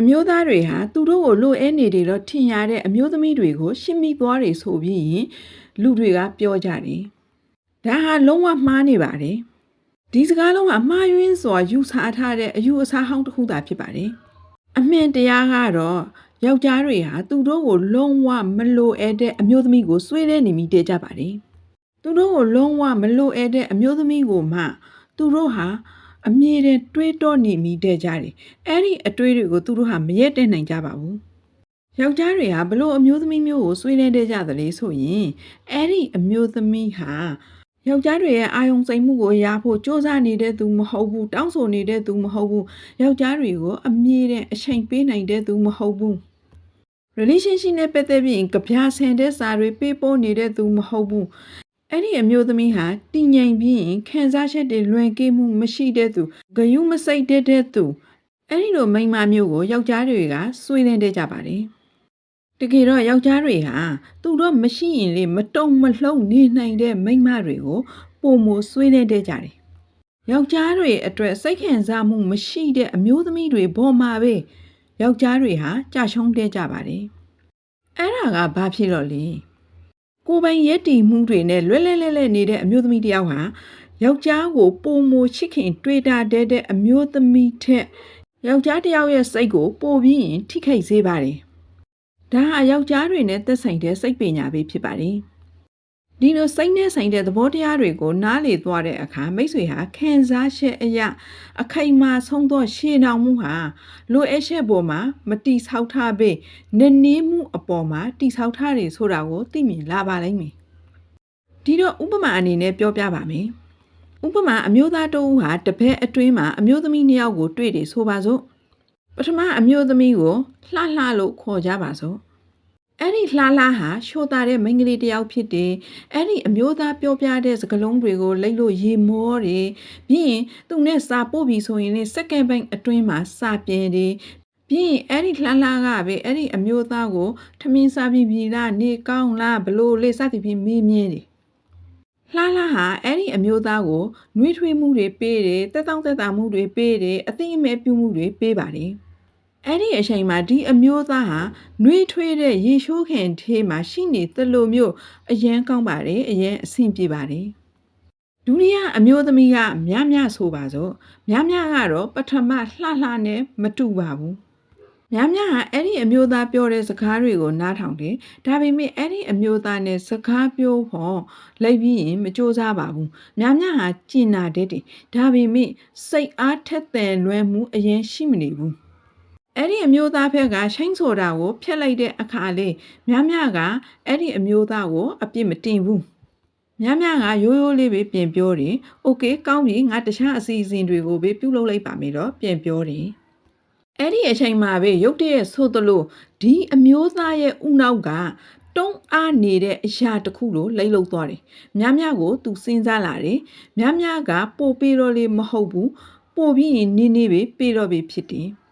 အမျိုးသားတွေဟာသူတို့ကိုလိုအပ်နေတယ်တော့ထင်ရတဲ့အမျိုးသမီးတွေကို ရှင်းမိသွားတယ်ဆိုပြီးရင်လူတွေကပြောကြတယ်။ဒါဟာလုံးဝမှားနေပါတယ်။ဒီစကားလုံးဟာမှားယွင်းစွာယူဆထားတဲ့အယူအဆဟောင်းတစ်ခုသာဖြစ်ပါတယ်။အမှန်တရားကတော့ယောက်ျားတွေဟာသူတို့ကိုလုံးဝမလိုအပ်တဲ့အမျိုးသမီးကိုဆွေးတဲ့နေမိတဲကြပါတယ်။သူတို့ကိုလုံးဝမလိုအပ်တဲ့အမျိုးသမီးကိုမှ သူတို့ဟာ အမြဲတမ်းတွေးတောနေမိတဲ့ကြတယ်။အဲ့ဒီအတွေးတွေကိုသူတို့ဟာမရက်တဲ့နိုင်ကြပါဘူး။ယောက်ျားတွေကဘလို့အမျိုးသမီးမျိုးကိုဆွေးနေတဲ့ကြသလဲဆိုရင်အဲ့ဒီအမျိုးသမီးဟာယောက်ျားတွေရဲ့အာယုံစိတ်မှုကိုရဖို့စ조사နေတဲ့သူမဟုတ်ဘူးတောင်းဆိုနေတဲ့သူမဟုတ်ဘူးယောက်ျားတွေကိုအမြဲတမ်းအချိန်ပေးနိုင်တဲ့သူမဟုတ်ဘူး relationship နဲ့ပတ်သက်ပြီးကြပြဆန်တဲ့စာတွေပေးပို့နေတဲ့သူမဟုတ်ဘူး အဲ့ဒီအမျိုးသမီးဟာတည်ငြိမ်ပြီးရင်ခံစားချက်တွေလွန်ကဲမှုမရှိတဲ့သူဂယုမစိတ်တဲ့တဲ့သူအဲ့ဒီလိုမိန်းမမျိုးကိုယောက်ျားတွေကစွေးနေတဲ့ကြပါတယ်တကယ်တော့ယောက်ျားတွေဟာသူတို့မရှိရင်လေမတုံမလှုပ်နေနိုင်တဲ့မိန်းမတွေကိုပုံမဆွေးနေတဲ့ကြတယ်ယောက်ျားတွေအတွက်စိတ်ခံစားမှုမရှိတဲ့အမျိုးသမီးတွေဘောမှာပဲယောက်ျားတွေဟာကြာရှုံးတဲ့ကြပါတယ်အဲ့ဒါကဘာဖြစ်တော့လဲ ကိုယ်ပိုင်ရက်တီမှုတွေနဲ့လွတ်လပ်လပ်လပ်နေတဲ့အမျိုးသမီးတစ်ယောက်ဟာယောက်ျားကိုပုံမချစ်ခင် တွေ့တာတဲ့တဲ့အမျိုးသမီးထက်ယောက်ျားတစ်ယောက်ရဲ့စိတ်ကိုပိုပြီးရင်ထိခိုက်စေပါတယ်။ဒါဟာယောက်ျားတွေနဲ့သက်ဆိုင်တဲ့စိတ်ပညာပဲဖြစ်ပါတယ်။ ဒီလိုစိတ်နဲ့ဆိုင်တဲ့သဘောတရားတွေကိုနားလေသွားတဲ့အခါမိတ်ဆွေဟာခံစားချက်အရာအခိုင်အမာဆုံးသောရှင်းအောင်မှုဟာလိုအပ်ချက်ပေါ်မှာမတိဆောက်ထားပေနည်းနည်းမှုအပေါ်မှာတိဆောက်ထားတယ်ဆိုတာကိုသိမြင်လာပါလိမ့်မယ်။ဒီတော့ဥပမာအနေနဲ့ပြောပြပါမယ်။ဥပမာအမျိုးသားတစ်ဦးဟာတစ်ဖက်အတွင်းမှာအမျိုးသမီးနှစ်ယောက်ကိုတွေ့တယ်ဆိုပါစို့။ပထမအမျိုးသမီးကိုလှလှလို့ခေါ်ကြပါစို့။ အဲ့ဒီလှလှဟာရှိုးသားတဲ့မိန်းကလေးတစ်ယောက်ဖြစ်တယ်။အဲ့ဒီအမျိုးသားပြောပြတဲ့စကားလုံးတွေကိုလိတ်လို့ရေမောတယ်။ပြီးရင်သူနဲ့စာပို့ပြီးဆိုရင်လည်းစက္ကန့်ပိုင်းအတွင်းမှာစာပြင်တယ်။ပြီးရင်အဲ့ဒီလှလှကပဲအဲ့ဒီအမျိုးသားကိုထမင်းစားပြီးပြီလားနေကောင်းလားဘလို့လေးစသည်ဖြင့်မေးမြန်းတယ်။လှလှဟာအဲ့ဒီအမျိုးသားကိုနှွေးထွေးမှုတွေပေးတယ်တက်တောင့်တက်တာမှုတွေပေးတယ်အသိအမဲပြုမှုတွေပေးပါတယ်။ အဲ့ဒီအချိန်မှာဒီအမျိုးသားဟာနှွေးထွေးတဲ့ရေရှိုးခင်ထေးမှာရှိနေသလိုမျိုးအရန်ကောင်းပါတယ်အရန်အဆင်ပြေပါတယ်ဒုတိယအမျိုးသမီးကမြမြဆိုပါစို့မြမြကတော့ပထမလှလှနဲ့မတူပါဘူးမြမြဟာအဲ့ဒီအမျိုးသားပြောတဲ့စကားတွေကိုနားထောင်တယ်ဒါပေမဲ့အဲ့ဒီအမျိုးသားနဲ့စကားပြောဖို့လိုက်ပြီးရင်မကြိုးစားပါဘူးမြမြဟာကျင်နာတဲ့တယ်ဒါပေမဲ့စိတ်အားထက်သန်လွယ်မှုအရင်ရှိမနေဘူး အဲ့ဒီအမျိုးသားဖက်ကရှိုင်းဆိုတာကိုဖျက်လိုက်တဲ့အခါလေးမြမြကအဲ့ဒီအမျိုးသားကိုအပြစ်မတင်ဘူးမြမြကရိုးရိုးလေးပဲပြင်ပြောတယ်။ "Okay ကောင်းပြီငါတခြားအစီအစဉ်တွေကိုပဲပြုလုပ်လိုက်ပါမယ်တော့ပြင်ပြောတယ်။အဲ့ဒီအချိန်မှာပဲရုတ်တရက်ဆိုသလိုဒီအမျိုးသားရဲ့ဥနောက်ကတုံးအားနေတဲ့အရာတစ်ခုလိုလိမ့်လုသွားတယ်။မြမြကိုသူစဉ်းစားလာတယ်။မြမြကပို့ပြီးတော့လေမဟုတ်ဘူး။ပို့ပြီးရင်နေနေပဲပြေတော့ပြီဖြစ်တယ်။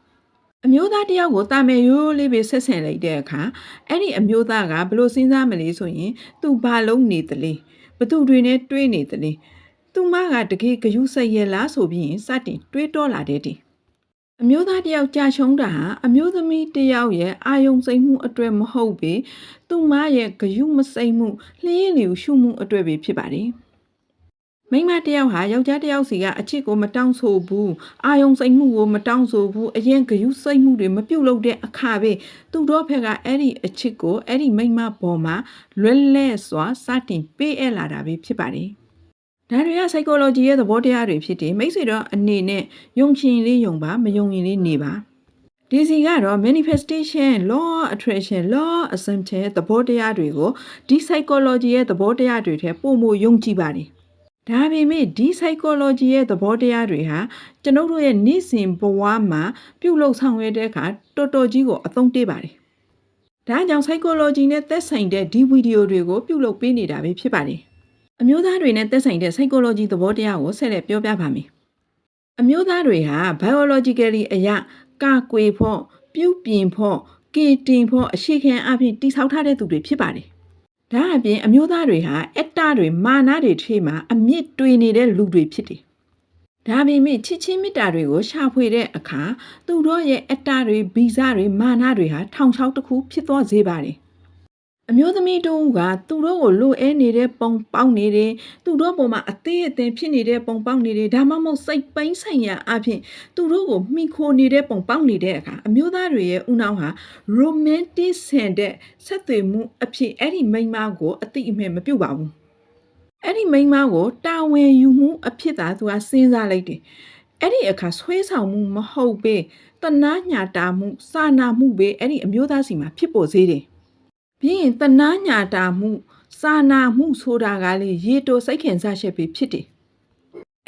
အမျိုးသားတယောက်ကိုတာမယ်ရိုးရိုးလေးပဲဆက်ဆံလိုက်တဲ့အခါအဲ့ဒီအမျိုးသားကဘလို့စဉ်းစားမလဲဆိုရင်သူဘာလုံးနေတလဲဘသူတွေနဲ့တွေးနေတလဲသူမကတကယ်ဂယုစိတ်ရဲ့လား ဆိုပြီးရင်စတင်တွေးတောလာတဲ့တည်းအမျိုးသားတယောက်ကြာရှုံးတာဟာအမျိုးသမီးတယောက်ရဲ့အာယုံစိတ်မှုအတွေ့မဟုတ်ပေသူမရဲ့ဂယုမစိတ်မှုလျှင်းလျူရှုမှုအတွေ့ပဲဖြစ်ပါတယ် မိန်းမတစ်ယောက်ဟာယောက်ျားတစ်ယောက်စီကအချစ်ကိုမတောင်းဆိုဘူးအာယုံစိတ်မှုကိုမတောင်းဆိုဘူးအရင်ဂယုစိတ်မှုတွေမပြုတ်လို့တဲ့အခါပဲသူတို့ဖက်ကအဲ့ဒီအချစ်ကိုအဲ့ဒီမိန်းမပေါ်မှာလွယ်လဲစွာစတင်ပေးအပ်လာတာပဲဖြစ်ပါတယ်ဒါတွေက psychology ရဲ့သဘောတရားတွေဖြစ်တယ်မိတ်ဆွေတော့အနေနဲ့ယုံချင်လေးယုံပါမယုံရင်လေးနေပါဒီစီကတော့ manifestation law attraction law assumption သဘောတရားတွေကိုဒီ psychology ရဲ့သဘောတရားတွေထဲပုံမယုံကြည်ပါတယ် ဒါပေမဲ့ဒီ psychology ရဲ့သဘောတရားတွေဟာကျွန်ုပ်တို့ရဲ့နေ့စဉ်ဘဝမှာပြုလုပ်ဆောင်ရတဲ့အခါတော်တော်ကြီးကိုအသုံးတည့်ပါတယ်။ဒါကြောင့် psychology နဲ့သက်ဆိုင်တဲ့ဒီဗီဒီယိုတွေကိုပြုလုပ်ပေးနေတာပဲဖြစ်ပါတယ်။အမျိုးသားတွေနဲ့သက်ဆိုင်တဲ့ psychology သဘောတရားကိုဆက်လက်ပြောပြပါမယ်။အမျိုးသားတွေဟာ biologically အရာကာကွယ်ဖို့ပြုပြင်ဖို့ကင်တင်ဖို့အရှိခံအဖြစ်တိဆောက်ထားတဲ့သူတွေဖြစ်ပါတယ် ဒါအပြင်အမျိုးသားတွေဟာအတ္တတွေမာနတွေထိမှအမြင့်တွေနေတဲ့လူတွေဖြစ်တယ်ဒါပေမဲ့ချစ်ချင်းမေတ္တာတွေကိုရှာဖွေတဲ့အခါသူတို့ရဲ့အတ္တတွေဗီဇတွေမာနတွေဟာထောင်ချောက်တစ်ခုဖြစ်သွားစေပါတယ် အမျိုးသမီးတို့ကသူတို့ကိုလိုအဲနေတဲ့ပုံပေါက်နေတယ်သူတို့ပေါ်မှာအသေးအသင်ဖြစ်နေတဲ့ပုံပေါက်နေတယ်ဒါမှမဟုတ်စိတ်ပိုင်းဆိုင်ရာအဖြစ်သူတို့ကိုမိခိုနေတဲ့ပုံပေါက်နေတဲ့အခါအမျိုးသားတွေရဲ့ဦးနှောင်းဟာ romantic ဆန်တဲ့ဆက်သွယ်မှုအဖြစ်အဲ့ဒီမိန်းမကိုအတိအမဲ့မပြုတ်ပါဘူးအဲ့ဒီမိန်းမကိုတာဝန်ယူမှုအဖြစ်သာသူကစဉ်းစားလိုက်တယ်။အဲ့ဒီအခါဆွဲဆောင်မှုမဟုတ်ပဲတနာညာတာမှုစာနာမှုပဲအဲ့ဒီအမျိုးသားစီမှာဖြစ်ပေါ်စေတယ်။ ပြီးရင်တနာညာတာမှုစာနာမှုဆိုတာကလေရေတိုစိတ်ခင်စားချက်ပဲဖြစ်တယ်။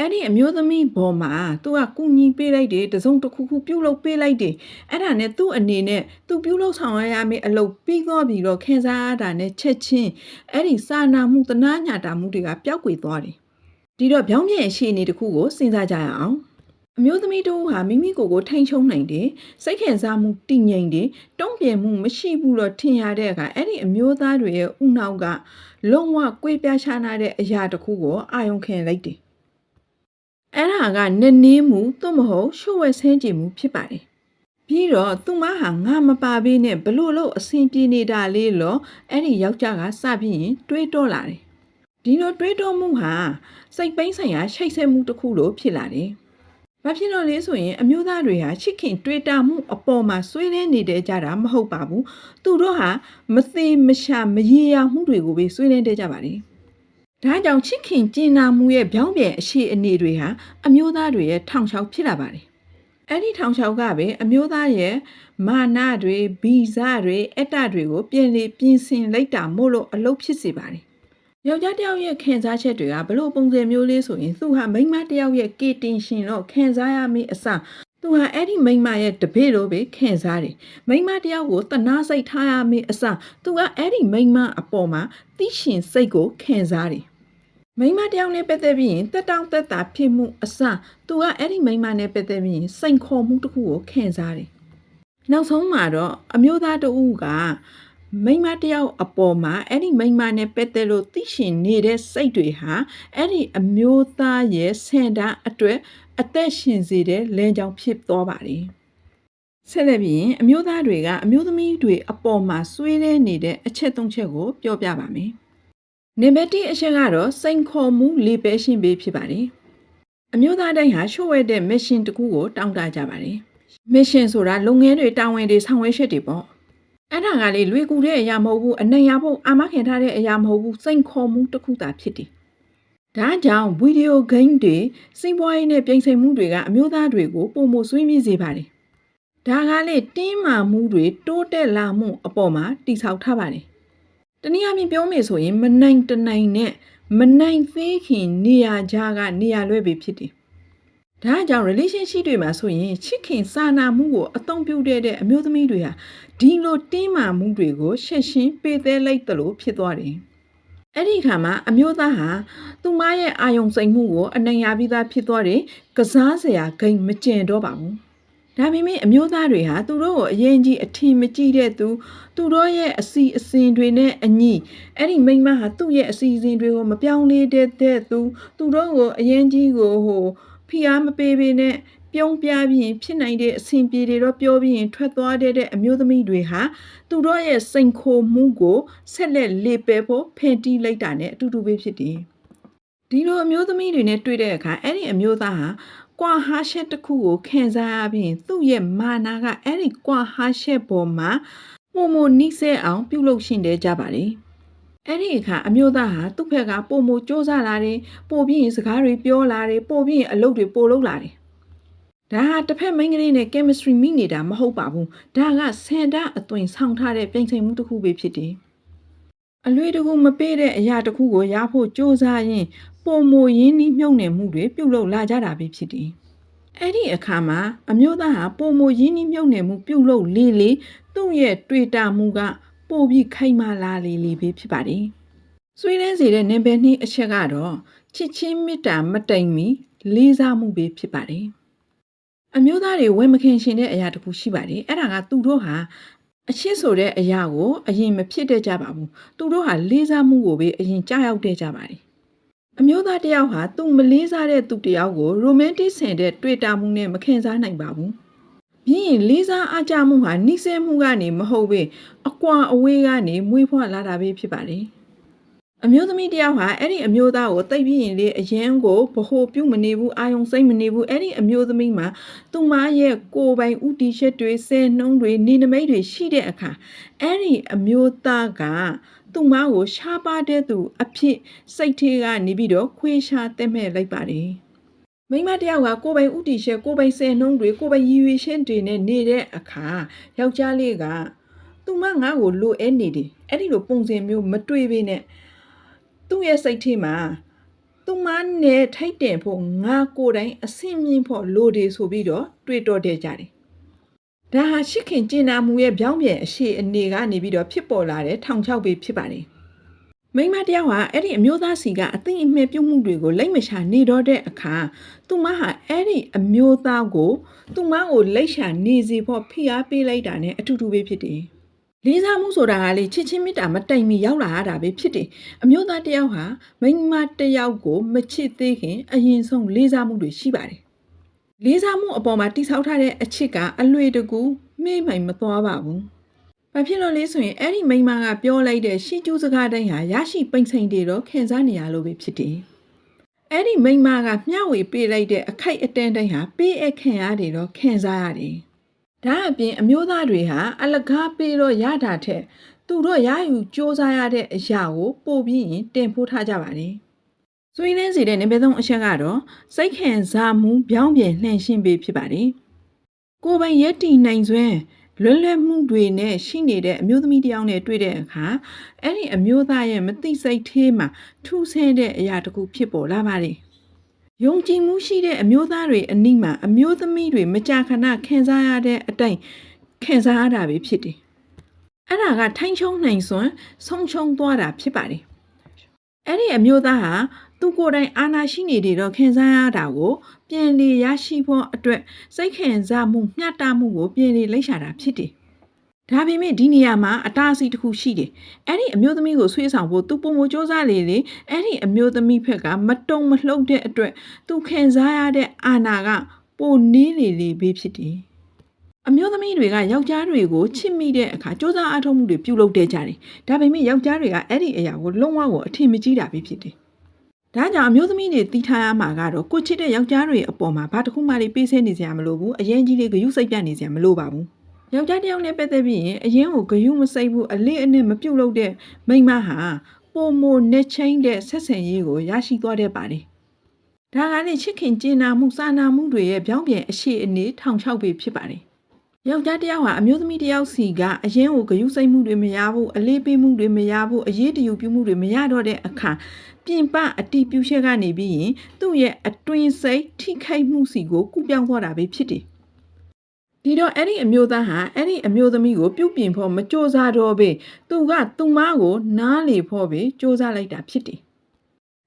အဲ့ဒီအမျိုးသမီးဘော်မှာသူကကုညီပေးလိုက်တယ်တစုံတစ်ခုခုပြုတ်လုပ်ပေးလိုက်တယ်အဲ့ဒါနဲ့သူ့အနေနဲ့သူပြုတ်လုပ်ဆောင်ရရမယ့်အလုပ်ပြီးသွားပြီတော့ခင်စားရတာနဲ့ချက်ချင်းအဲ့ဒီစာနာမှုတနာညာတာမှုတွေကပျောက်ကွယ်သွားတယ်ဒီတော့ပြောင်းပြန်အခြေအနေတစ်ခုကိုစဉ်းစားကြရအောင် အမျိုးသမီးတို့ဟာမိမိကိုယ်ကိုထိန်ချုံနိုင်တယ်စိတ်ခင်စားမှုတည်ငြိမ်တယ်တုံ့ပြန်မှုမရှိဘူးတော့ထင်ရတဲ့အခါအဲ့ဒီအမျိုးသားတွေရဲ့ဥနောက်ကလုံးဝကွေးပြားချနာတဲ့အရာတစ်ခုကိုအာယုံခံလိုက်တယ်အဲ့ဒါကနည်းနည်းမှုသို့မဟုတ်ရှုပ်ဝဲဆင်းကြည်မှုဖြစ်ပါတယ်။ပြီးတော့သူမဟာငါမပါဘဲနဲ့ဘလို့လို့အဆင်ပြေနေတာလေးလို့အဲ့ဒီယောက်ျားကစပြီးရင်တွေးတောလာတယ်။ဒီလိုတွေးတောမှုဟာစိတ်ပိန်းဆိုင်ရာရှိတ်ဆက်မှုတစ်ခုလို့ဖြစ်လာတယ်။ ဘာဖြစ်လို့လဲဆိုရင်အမျိုးသားတွေဟာချစ်ခင်တွေးတာမှုအပေါ်မှာဆွေးနွေးနေတဲ့ကြတာမဟုတ်ပါဘူး။သူတို့ဟာမသေးမရှာမရေရာမှုတွေကိုပဲဆွေးနွေးတဲ့ကြပါတယ်။ဒါကြောင့်ချစ်ခင်ကျင်နာမှုရဲ့ပြောင်းပြန်အရှိအနေတွေဟာအမျိုးသားတွေရဲ့ထောင်ချောက်ဖြစ်လာပါတယ်။အဲ့ဒီထောင်ချောက်ကပဲအမျိုးသားရဲ့မာနတွေဗီဇတွေအတ္တတွေကိုပြင်လေပြင်ဆင်လိုက်တာမို့လို့အလုပ်ဖြစ်စေပါတယ်။ ယောက်ျားတစ်ယောက်ရဲ့ခံစားချက်တွေကဘလို့ပုံစံမျိုးလေးဆိုရင်သူဟာမိန်းမတစ်ယောက်ရဲ့ကေတင်ရှင်တော့ခံစားရမည့်အစားသူဟာအဲ့ဒီမိန်းမရဲ့တပည့်လိုပဲခံစားတယ်။မိန်းမတစ်ယောက်ကိုတနာစိတ်ထားရမည့်အစားသူကအဲ့ဒီမိန်းမအပေါ်မှာသိရှင်စိတ်ကိုခံစားတယ်။မိန်းမတစ်ယောက်နဲ့ပတ်သက်ပြီးရင်တက်တောင့်တက်တာဖြစ်မှုအစသူကအဲ့ဒီမိန်းမနဲ့ပတ်သက်ပြီးရင်စိန်ခေါ်မှုတစ်ခုကိုခံစားတယ်။နောက်ဆုံးမှာတော့အမျိုးသားတဦးက မိန်းမတစ်ယောက်အပေါ်မှာအဲ့ဒီမိန်းမနဲ့ပတ်သက်လို့သိရှင်နေတဲ့စိတ်တွေဟာအဲ့ဒီအမျိုးသားရဲ့ဆန္ဒအတွက်အသက်ရှင်စေတဲ့လမ်းကြောင်းဖြစ်သွားပါတယ်။ဆက်လက်ပြီးရင်အမျိုးသားတွေကအမျိုးသမီးတွေအပေါ်မှာဆွေးနွေးနေတဲ့အချက်သုံးချက်ကိုပြောပြပါမယ်။နံပါတ်1အချက်ကတော့စိန်ခေါ်မှုလေပဲရှင်ပေးဖြစ်ပါတယ်။အမျိုးသားတိုင်းဟာရှို့ဝဲတဲ့မစ်ရှင်တစ်ခုကိုတောင်းတကြပါတယ်။မစ်ရှင်ဆိုတာလုပ်ငန်းတွေတာဝန်တွေဆောင်ရွက်ချက်တွေပေါ့။ အဲ့ဒါကလေလွေကူတဲ့အရာမဟုတ်ဘူးအနိုင်ရဖို့အာမခံထားတဲ့အရာမဟုတ်ဘူးစိန်ခေါ်မှုတစ်ခုသာဖြစ်တယ်။ဒါကြောင့်ဗီဒီယိုဂိမ်းတွေစီးပွားရေးနဲ့ပြင်ဆင်မှုတွေကအမျိုးသားတွေကိုပုံမဆွေးမြေ့စေပါတယ်။ဒါကလေတင်းမာမှုတွေတိုးတက်လာမှုအပေါ်မှာတိဆောက်ထားပါတယ်။တနည်းအားဖြင့်ပြောမယ်ဆိုရင်မနိုင်တနိုင်နဲ့မနိုင်သေးခင်နေရာကြားကနေရာလွဲပဲဖြစ်တယ်။ ဒါကြောင့် relationship တွေမှာဆိုရင်ချစ်ခင်စာနာမှုကိုအသုံးပြုတဲ့တဲ့အမျိုးသမီးတွေဟာဒီလိုတင်းမာမှုတွေကိုရှက်ရှင်းပေးသေးလိုက်သလိုဖြစ်သွားတယ်။အဲ့ဒီခါမှာအမျိုးသားဟာသူမရဲ့အာယုံစိတ်မှုကိုအနိုင်ရပြီးသားဖြစ်သွားတယ်။ကစားစရာဂိမ်းမကျင်တော့ပါဘူး။ဒါပေမဲ့အမျိုးသားတွေဟာသူတို့ကိုအရင်ကြီးအထင်မကြီးတဲ့သူသူတို့ရဲ့အစီအစဉ်တွေနဲ့အညီအဲ့ဒီမိန်းမဟာသူ့ရဲ့အစီအစဉ်တွေကိုမပြောင်းလဲတဲ့တဲ့သူသူတို့ကိုအရင်ကြီးကိုဟို ဖိအားမပေးဘဲနဲ့ပြုံးပြပြီးရင်ဖြစ်နိုင်တဲ့အစဉ်ပြေတွေတော့ပြောပြီးရင်ထွက်သွားတဲ့တဲ့အမျိုးသမီးတွေဟာသူတို့ရဲ့စိန်ခိုမှုကိုဆက်လက်လေပယ်ဖို့ဖန်တီးလိုက်တာနဲ့အတူတူပဲဖြစ်တယ်။ဒီလိုအမျိုးသမီးတွေနဲ့တွေ့တဲ့အခါအဲ့ဒီအမျိုးသားဟာကွာဟာချက်တစ်ခုကိုခံစားရပြီးရင်သူ့ရဲ့မာနာကအဲ့ဒီကွာဟာချက်ပေါ်မှာပုံမနိစဲအောင်ပြုလုပ်ရှင်တဲ့ကြပါလေ အဲ့ဒီအခါအမျိုးသားဟာသူ့ဘက်ကပုံမစ조사လာတယ်ပို့ပြီးရင်စကားတွေပြောလာတယ်ပို့ပြီးရင်အလုပ်တွေပို့လုပ်လာတယ်ဒါဟာတစ်ဖက်မိန်းကလေးနဲ့ chemistry မိနေတာမဟုတ်ပါဘူးဒါကဆန္ဒအသွင်ဆောင်ထားတဲ့ပြင်ဆင်မှုတစ်ခုပဲဖြစ်တယ်အလွေတကူမပေးတဲ့အရာတစ်ခုကိုရဖို့ကြိုးစားရင်ပုံမရင်းနှီးမြုပ်နှံမှုတွေပြုလုပ်လာကြတာပဲဖြစ်တယ်။အဲ့ဒီအခါမှာအမျိုးသားဟာပုံမရင်းနှီးမြုပ်နှံမှုပြုလုပ်လေလေသူ့ရဲ့တွေ့တာမှုက ပိုပြီးခိုင်မာလာလေလေပဲဖြစ်ပါတယ်။ဆွေးနွေးစေတဲ့နံပါတ်2အချက်ကတော့ချစ်ချင်းမေတ္တာမတိမ်မီလေးစားမှုပဲဖြစ်ပါတယ်။အမျိုးသားတွေဝယ်မခင်ရှင်တဲ့အရာတစ်ခုရှိပါတယ်။အဲ့ဒါကသူတို့ဟာအချစ်ဆိုတဲ့အရာကိုအရင်မဖြစ်တတ်ကြပါဘူးသူတို့ဟာလေးစားမှုကိုပဲအရင်ကြားရောက်တတ်ကြပါတယ်အမျိုးသားတစ်ယောက်ဟာသူမလေးစားတဲ့သူတစ်ယောက်ကိုရိုမန်တစ်ဆင်တဲ့တွေ့တာမှုနဲ့မခင်စားနိုင်ပါဘူး။ ပြီးရင်လေးစားအားကြမှုဟာနှိစဲမှုကနေမဟုတ်ပဲအကွာအဝေးကနေမွေးဖွားလာတာပဲဖြစ်ပါတယ်။အမျိုးသမီးတစ်ယောက်ဟာအဲ့ဒီအမျိုးသားကိုတိတ်ပြင်းရင်လေအရန်ကိုဗဟိုပြုမနေဘူးအာယုံစိတ်မနေဘူးအဲ့ဒီအမျိုးသမီးမှာသူမရဲ့ကိုယ်ပိုင်ဥတီချက်တွေဆဲနှုံးတွေနေနမိတ်တွေရှိတဲ့အခါအဲ့ဒီအမျိုးသားကသူ့မကိုရှားပါတဲ့သူအဖြစ်စိတ်သေးကနေပြီးတော့ခွေးရှာတက်မဲ့လိုက်ပါတယ်။ မိန်းမတစ်ယောက်ကကိုယ်ပိုင်ဥတီရှက်ကိုယ်ပိုင်ဆယ်နှုံးတွေကိုယ်ပိုင်ရည်ရွယ်ချက်တွေနဲ့နေတဲ့အခါယောက်ျားလေးကသူ့မငါ့ကိုလိုအဲနေတယ်အဲ့ဒီလိုပုံစံမျိုးမတွေ့ပေနဲ့သူ့ရဲ့စိတ်ထဲမှာသူ့မနဲ့ထိုက်တယ်ဖို့ငါကိုယ်တိုင်အဆင်မြင့်ဖို့လိုတယ်ဆိုပြီးတော့တွေ့တော့တဲ့ကြတယ်။ဒါဟာရှစ်ခင်ကျင်နာမှုရဲ့ပြောင်းပြန်အရှိအနေကနေပြီးတော့ဖြစ်ပေါ်လာတဲ့ထောင်ချောက်ပေဖြစ်ပါတယ်။ မိန်းမတစ်ယောက်ဟာအဲ့ဒီအမျိုးသားစီကအသိအမြတ်ပြုမှုတွေကိုလိမ့်မရှာနေတော့တဲ့အခါသူမဟာအဲ့ဒီအမျိုးသားကိုသူမကိုလိမ့်ရှာနေစီဖို့ဖိအားပေးလိုက်တာနဲ့အတူတူပဲဖြစ်တယ်။လေးစားမှုဆိုတာကလေချစ်ချင်းမေတ္တာမတိုင်မီရောက်လာရတာပဲဖြစ်တယ်။အမျိုးသားတစ်ယောက်ဟာမိန်းမတစ်ယောက်ကိုမချစ်သေးခင်အရင်ဆုံးလေးစားမှုတွေရှိပါတယ်။လေးစားမှုအပေါ်မှာတိဆောက်ထားတဲ့အချစ်ကအလွေတကူမေ့မိုင်မသွားပါဘူး။ ဘာဖြစ်လို့လဲဆိုရင်အဲ့ဒီမိန်းမကပြောလိုက်တဲ့ရှီကျူးစကားတိုင်းဟာရရှိပိန်ဆိုင်တွေတော့ခံစားနေရလို့ပဲဖြစ်တယ်။အဲ့ဒီမိန်းမကမျှဝေပေးလိုက်တဲ့အခိုက်အတန့်တိုင်းဟာပေးအပ်ခံရတယ်တော့ခံစားရတယ်။ဒါအပြင်အမျိုးသားတွေဟာအလကားပေးတော့ရတာထက်သူတို့ရယူစ조사ရတဲ့အရာကိုပို့ပြီးရင်တင်ဖိုးထားကြပါတယ်။ဆွေးနွေးစီတဲ့နေပသုံးအချက်ကတော့စိတ်ခံစားမှုပြောင်းပြန်နှံ့ရှင်းပေးဖြစ်ပါတယ်။ကိုယ်ပိုင်ရက်တီနိုင်စွမ်း လွတ်လပ်မှုတွေနဲ့ရှိနေတဲ့အမျိုးသမီးတစ်ယောက်နဲ့တွေ့တဲ့အခါအဲ့ဒီအမျိုးသားရဲ့မသိစိတ်သေးမှာထူးဆန်းတဲ့အရာတစ်ခုဖြစ်ပေါ်လာပါတယ်။ယုံကြည်မှုရှိတဲ့အမျိုးသားတွေအနိမှာအမျိုးသမီးတွေမကြာခဏခံစားရတဲ့အတိုင်းခံစားရတာပဲဖြစ်တယ်။အဲ့ဒါကထိုင်းချုံနိုင်စွမ်းဆုံးချုံသွားတာဖြစ်ပါတယ်။အဲ့ဒီအမျိုးသားဟာ သူကိုယ်တိုင်အာဏာရှိနေတယ်တော့ခင်စားရတာကိုပြင်လေရရှိဖို့အတွက်စိတ်ခင်စားမှုမျှတမှုကိုပြင်လေလိုက်ရှာတာဖြစ်တယ်ဒါပေမဲ့ဒီနေရာမှာအတားအဆီးတစ်ခုရှိတယ်။အဲ့ဒီအမျိုးသမီးကိုဆွေးဆောင်ဖို့သူပုံမစူးစမ်းလေလေအဲ့ဒီအမျိုးသမီးဖက်ကမတုံမလှုပ်တဲ့အတွက်သူခင်စားရတဲ့အာနာကပိုနင်းလေလေပဲဖြစ်တယ်။အမျိုးသမီးတွေကယောက်ျားတွေကိုချစ်မိတဲ့အခါစူးစမ်းအထောက်မှုတွေပြုလုပ်တဲ့ကြတယ်။ဒါပေမဲ့ယောက်ျားတွေကအဲ့ဒီအရာကိုလုံးဝကိုအထင်မကြီးတာပဲဖြစ်တယ်။ ဒါကြောင့်အမျိုးသမီးတွေတီးထားရမှာကတော့ကိုချစ်တဲ့ယောက်ျားတွေအပေါ်မှာဘာတစ်ခုမှလေးပေးဆဲနေစရာမလိုဘူး။အရင်ကြီးလေးဂရုစိတ်ပြတ်နေစရာမလိုပါဘူး။ယောက်ျားတစ်ယောက်နဲ့ပတ်သက်ပြီးရင်အရင်ကိုဂရုမစိတ်ဘူးအလေးအနက်မပြုတ်လို့တဲ့မိန်းမဟာပိုမိုနဲ့ချင်းတဲ့ဆက်ဆံရေးကိုရရှိသွားတဲ့ပါတယ်။ဒါကလည်းချစ်ခင်ကျင်နာမှုစာနာမှုတွေရဲ့ပြောင်းပြန်အရှိအနေထောင်ချောက်ပေဖြစ်ပါတယ်။ ယောက်ျားတစ်ယောက်ဟာအမျိုးသမီးတစ်ယောက်စီကအရင်ကိုဂရုစိတ်မှုတွေမရဘူးအလေးပေးမှုတွေမရဘူးအရေးတယူပြုမှုတွေမရတော့တဲ့အခါပြင်ပအတီးပြူချက်ကနေပြီးရင်သူ့ရဲ့အတွင်းစိတ်ထိခိုက်မှုစီကိုကုပြောင်းသွားတာပဲဖြစ်တယ်ဒီတော့အဲ့ဒီအမျိုးသားဟာအဲ့ဒီအမျိုးသမီးကိုပြုတ်ပြင်ဖို့မကြိုးစားတော့ပဲသူကသူမကိုနားလေဖို့ပဲကြိုးစားလိုက်တာဖြစ်တယ်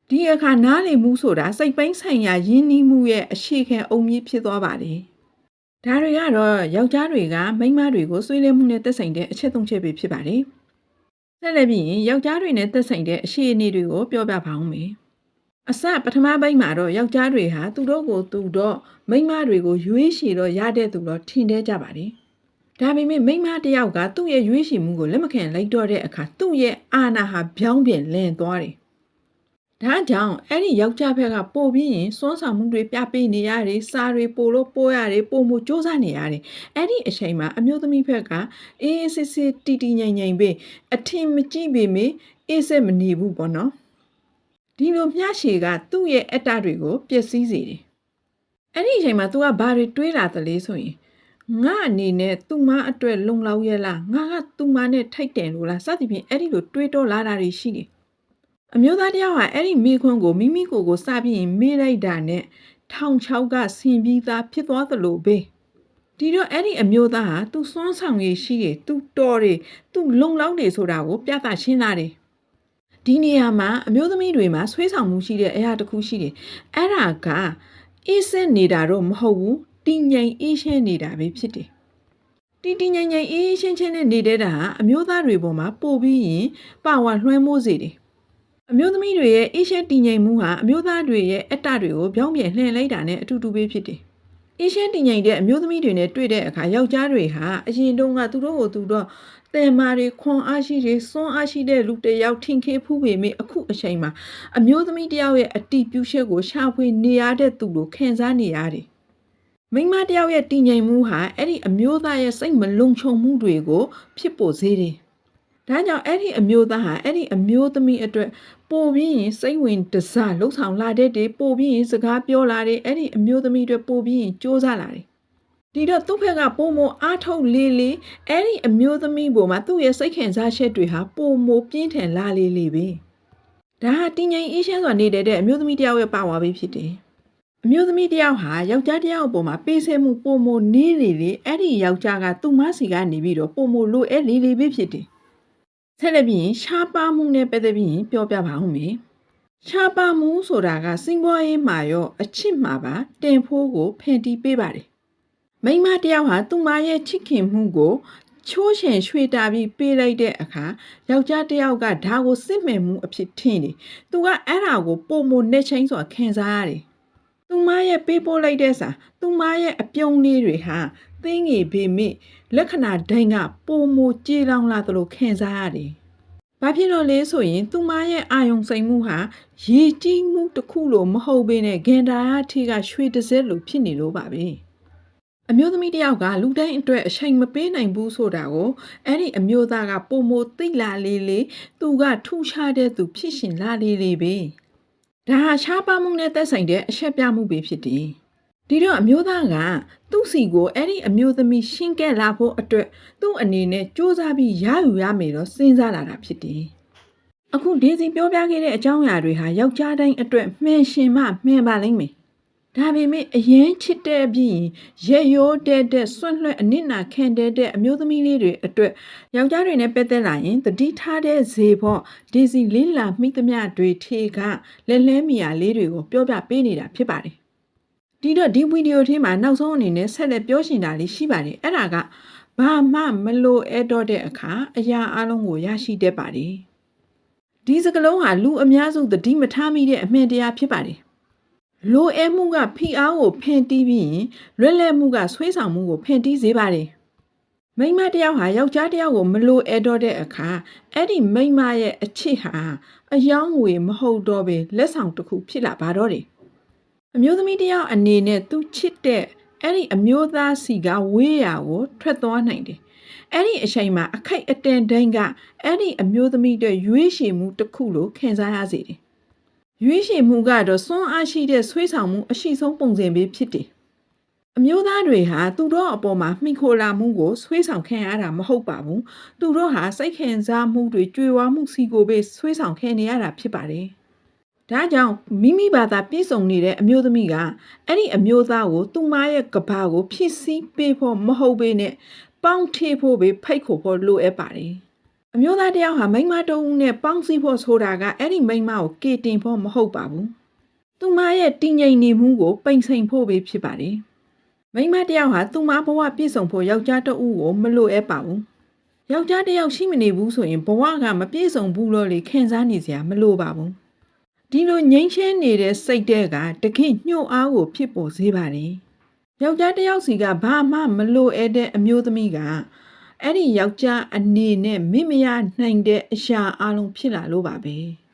ဒီအခါနားလေမှုဆိုတာစိတ်ပိုင်းဆိုင်ရာယဉ်နီးမှုရဲ့အရှိခံအုံမြင့်ဖြစ်သွားပါတယ် ဒါတွေကတော့ယောက်ျားတွေကမိန်းမတွေကိုဆွေးနွေးမှုနဲ့သက်ဆိုင်တဲ့အချက်သုံးချက်ပဲဖြစ်ပါတယ်။ဆက်လက်ပြီးရင်ယောက်ျားတွေနဲ့သက်ဆိုင်တဲ့အရှိအနေတွေကိုပြောပြပါအောင်မယ်။အစပထမပိုင်းမှာတော့ယောက်ျားတွေဟာသူတို့ကိုသူတော့မိန်းမတွေကိုရွေးချယ်တော့ရတဲ့သူတော့ထင်သေးကြပါတယ်။ဒါပေမဲ့မိန်းမတစ်ယောက်ကသူ့ရဲ့ရွေးချယ်မှုကိုလက်မခံလိုက်တော့တဲ့အခါသူ့ရဲ့အာဏာဟာပြောင်းပြန်လည်သွားတယ်။ ဒါကြောင့်အဲ့ဒီယောက်ျားဘက်ကပို့ပြီးရင်စွမ်းဆောင်မှုတွေပြပေးနေရတယ်စားတွေပို့လို့ပို့ရတယ်ပို့မှုစ조사နေရတယ်အဲ့ဒီအချိန်မှာအမျိုးသမီးဘက်ကအေးအေးဆေးဆေးတီတီငိမ့်ငိမ့်ပဲအထင်မကြီးပေမေအေးစက်မနေဘူးပေါ့နော်ဒီလိုမျှရှည်ကသူ့ရဲ့အတ္တတွေကိုပျက်စီးစေတယ်အဲ့ဒီအချိန်မှာ तू ကဘာတွေတွေးလာသလဲဆိုရင်ငါအနေနဲ့သူ့မအတွက်လုံလောက်ရဲ့လားငါကသူ့မနဲ့ထိုက်တယ်လို့လားစသဖြင့်အဲ့ဒီလိုတွေးတော့လာတာတွေရှိတယ် အမျိုးသားတစ်ယောက်ဟာအဲ့ဒီမိခွန်းကိုမိမိကိုယ်ကိုစပြီးရင်မေးလိုက်တာနဲ့ထောင်ချောက်ကဆင်ပြီးသားဖြစ်သွားသလိုပဲဒီတော့အဲ့ဒီအမျိုးသားဟာသူစွမ်းဆောင်ရည်ရှိတယ်သူတော်တယ်သူလုံလောက်တယ်ဆိုတာကိုပြသရှင်းလာတယ်ဒီနေရာမှာအမျိုးသမီးတွေမှာဆွေးဆောင်မှုရှိတဲ့အရာတစ်ခုရှိတယ်အဲ့ဒါကအေးစက်နေတာတော့မဟုတ်ဘူးတင်းငိမ်အေးရှင်းနေတာပဲဖြစ်တယ်တီတီငိမ့်ငိမ့်အေးအေးရှင်းရှင်းနဲ့နေတဲ့တာဟာအမျိုးသားတွေပေါ်မှာပို့ပြီးရင်ပါဝါလွှမ်းမိုးစေတယ် အမျိုးသမီးတွေရဲ့အေးရှင်းတည်ငြိမ်မှုဟာအမျိုးသားတွေရဲ့အတ္တတွေကိုပြောင်းပြန်လှည့်လိုက်တာနဲ့အတူတူပဲဖြစ်တယ်။အေးရှင်းတည်ငြိမ်တဲ့အမျိုးသမီးတွေနဲ့တွေ့တဲ့အခါယောက်ျားတွေဟာအရင်တုန်းကသူတို့ကိုသူတော့တယ်မာတွေခွန်အားရှိတွေစွမ်းအားရှိတဲ့လူတစ်ယောက်ထင်ခေဖူးပေမဲ့အခုအချိန်မှာအမျိုးသမီးတစ်ယောက်ရဲ့အတီးပြူးရှက်ကိုရှာဖွေနေရတဲ့သူလိုခံစားနေရတယ်။မိန်းမတစ်ယောက်ရဲ့တည်ငြိမ်မှုဟာအဲ့ဒီအမျိုးသားရဲ့စိတ်မလုံခြုံမှုတွေကိုဖြစ်ပေါ်စေတယ်။ ဒါကြောင့်အဲ့ဒီအမျိုးသားဟာအဲ့ဒီအမျိုးသမီးအတွက်ပို့ပြီးရင်စိတ်ဝင်တစားလှုပ်ဆောင်လာတဲ့တေပို့ပြီးရင်စကားပြောလာတယ်အဲ့ဒီအမျိုးသမီးအတွက်ပို့ပြီးရင်စ조사လာတယ်ဒီတော့သူ့ဖက်ကပုံမအားထုတ်လေးလေးအဲ့ဒီအမျိုးသမီးပေါ်မှာသူ့ရဲ့စိတ်ခံစားချက်တွေဟာပုံမပြင်းထန်လာလေးလေးပဲဒါဟာတင်းငိမ်အေးရှင်းစွာနေတဲ့အမျိုးသမီးတယောက်ရဲ့ပါဝါပဲဖြစ်တယ်အမျိုးသမီးတယောက်ဟာယောက်ျားတယောက်အပေါ်မှာပေးဆဲမှုပုံမနေလေလေအဲ့ဒီယောက်ျားကသူ့မစီကနေပြီးတော့ပုံမလို့အဲ့လေးလေးပဲဖြစ်တယ် ဆက်လက်ပြီးရင်ရှားပါမှုနဲ့ပတ်သက်ပြီးရင်ပြောပြပါဦးမယ်ရှားပါမှုဆိုတာကစင်ပွားရေးမှာရောအချစ်မှာပါတင်ဖိုးကိုဖန်တီးပေးပါတယ်မိန်းမတယောက်ဟာသူ့မရဲ့ချစ်ခင်မှုကိုချိုးချင်ရွှေတာပြီးပေးလိုက်တဲ့အခါယောက်ျားတယောက်ကဒါကိုစစ်မှန်မှုအဖြစ်ထင်တယ်။သူကအဲ့ဒါကိုပုံမနဲ့ချင်းစွာခံစားရတယ်။သူမရဲ့ပေးပို့လိုက်တဲ့စာသူမရဲ့အပြုံးလေးတွေဟာ သင်းငယ်ပေမိလက္ခဏာဒိုင်းကပုံမကြေလောင်လာသလိုခံစားရတယ်။ဘာဖြစ်လို့လဲဆိုရင် သူမရဲ့အာယုံစိမ်မှုဟာရေကြီးမှုတစ်ခုလိုမဟုတ်ဘဲနဲ့ဂန်ဒါယာထီကရွှေတစ်စက်လိုဖြစ်နေလို့ပါပဲ။အမျိုးသမီးတစ်ယောက်ကလူတိုင်းအတွက်အချိန်မပေးနိုင်ဘူးဆိုတာကိုအဲ့ဒီအမျိုးသားကပုံမသိလာလေးလေးသူကထူခြားတဲ့သူဖြစ်ရှင်လာလေးလေးပဲဒါဟာရှားပါမှုနဲ့သက်ဆိုင်တဲ့အချက်ပြမှုပဲဖြစ်တယ် ဒီတော့အမျိုးသားကသူ့စီကိုအဲ့ဒီအမျိုးသမီးရှင်းကဲလာဖို့အတွက်သူ့အနေနဲ့စူးစမ်းပြီးရယူရမယ်တော့စဉ်းစားလာတာဖြစ်တယ်အခုဒီစီပြောပြခဲ့တဲ့အကြောင်းအရာတွေဟာယောက်ျားတိုင်းအတွက်မှန်ရှင်မှမှန်ပါလိမ့်မယ်ဒါပေမဲ့အရင်ချစ်တဲ့ပြီးရင်ရက်ရိုးတဲ့တဲ့စွန့်လွှဲအနစ်နာခံတဲ့တဲ့အမျိုးသမီးလေးတွေအတွက်ယောက်ျားတွေနဲ့ပတ်သက်လာရင်တတိထားတဲ့ဇေဘော့ဒီစီလေးလာမိသမျှတွေထေကလက်လဲမီယာလေးတွေကိုပြောပြပေးနေတာဖြစ်ပါတယ် ဒီတော့ဒီဗီဒီယိုထဲမှာနောက်ဆုံးအနေနဲ့ဆက်လက်ပြောရှင်တာလေးရှိပါတယ်အဲ့ဒါကဘာမှမလိုအပ်တော့တဲ့အခါအရာအလုံးကိုရရှိတတ်ပါတယ်ဒီစကလုံးဟာလူအများစုသတိမထားမိတဲ့အမှန်တရားဖြစ်ပါတယ်လိုအပ်မှုကဖိအားကိုဖန်တီးပြီးရင်လွတ်လပ်မှုကဆွေးဆောင်မှုကိုဖန်တီးစေပါတယ်။မိန်းမတစ်ယောက်ဟာယောက်ျားတစ်ယောက်ကိုမလိုအပ်တော့တဲ့အခါအဲ့ဒီမိန်းမရဲ့အချစ်ဟာအယောင်းငွေမဟုတ်တော့ဘဲလက်ဆောင်တစ်ခုဖြစ်လာပါတော့တယ်။ အမျိုးသမီးတစ်ယောက်အနေနဲ့သူချစ်တဲ့အဲ့ဒီအမျိုးသားစီကဝေးရာကိုထွက်သွားနိုင်တယ်။အဲ့ဒီအချိန်မှာအခိုက်အတန့်တိုင်းကအဲ့ဒီအမျိုးသမီးတဲ့ရွေးချယ်မှုတစ်ခုလိုခံစားရစေတယ်ရွေးရှင်မှုကတော့စွမ်းအားရှိတဲ့ဆွေးဆောင်မှုအရှိဆုံးပုံစံပဲဖြစ်တယ်။အမျိုးသားတွေဟာသူတို့အပေါ်မှာမှီခိုလာမှုကိုဆွေးဆောင်ခံရတာမဟုတ်ပါဘူး။သူတို့ဟာစိတ်ခံစားမှုတွေကြွေဝါမှုစီကိုပဲဆွေးဆောင်ခံနေရတာဖြစ်ပါတယ်။ ဒါကြောင့်မိမိဘာသာပြည့်စုံနေတဲ့အမျိုးသမီးကအဲ့ဒီအမျိုးသားကိုသူ့မရဲ့ကဘာကိုဖြစ်စည်းပေးဖို့မဟုတ်ဘဲနဲ့ပေါင်းထေဖို့ပဲဖိတ်ခေါ်ဖို့လိုအပ်ပါတယ်။အမျိုးသားတယောက်ဟာမိန်းမတဦးနဲ့ပေါင်းစည်းဖို့ဆိုတာကအဲ့ဒီမိန်းမကိုကေတင်ဖို့မဟုတ်ပါဘူး။သူမရဲ့တည်ငြိမ်နေမှုကိုပိန်ဆိုင်ဖို့ပဲဖြစ်ပါတယ်။မိန်းမတယောက်ဟာသူမဘဝပြည့်စုံဖို့ယောက်ျားတဦးကိုမလိုအပ်ပါဘူး။ယောက်ျားတယောက်ရှိမနေဘူးဆိုရင်ဘဝကမပြည့်စုံဘူးလို့လေခံစားနေစရာမလိုပါဘူး။ ဒီလိုငြိမ်းချမ်းနေတဲ့စိတ်တဲ့ကတခင်ညှို့အားကိုဖြစ်ပေါ်စေပါတယ်။ယောက်ျားတယောက်စီကဘာမှမလိုအပ်တဲ့အမျိုးသမီးကအဲ့ဒီယောက်ျားအနေနဲ့မိမရနိုင်တဲ့အရာအလုံးဖြစ်လာလို့ပါပဲ။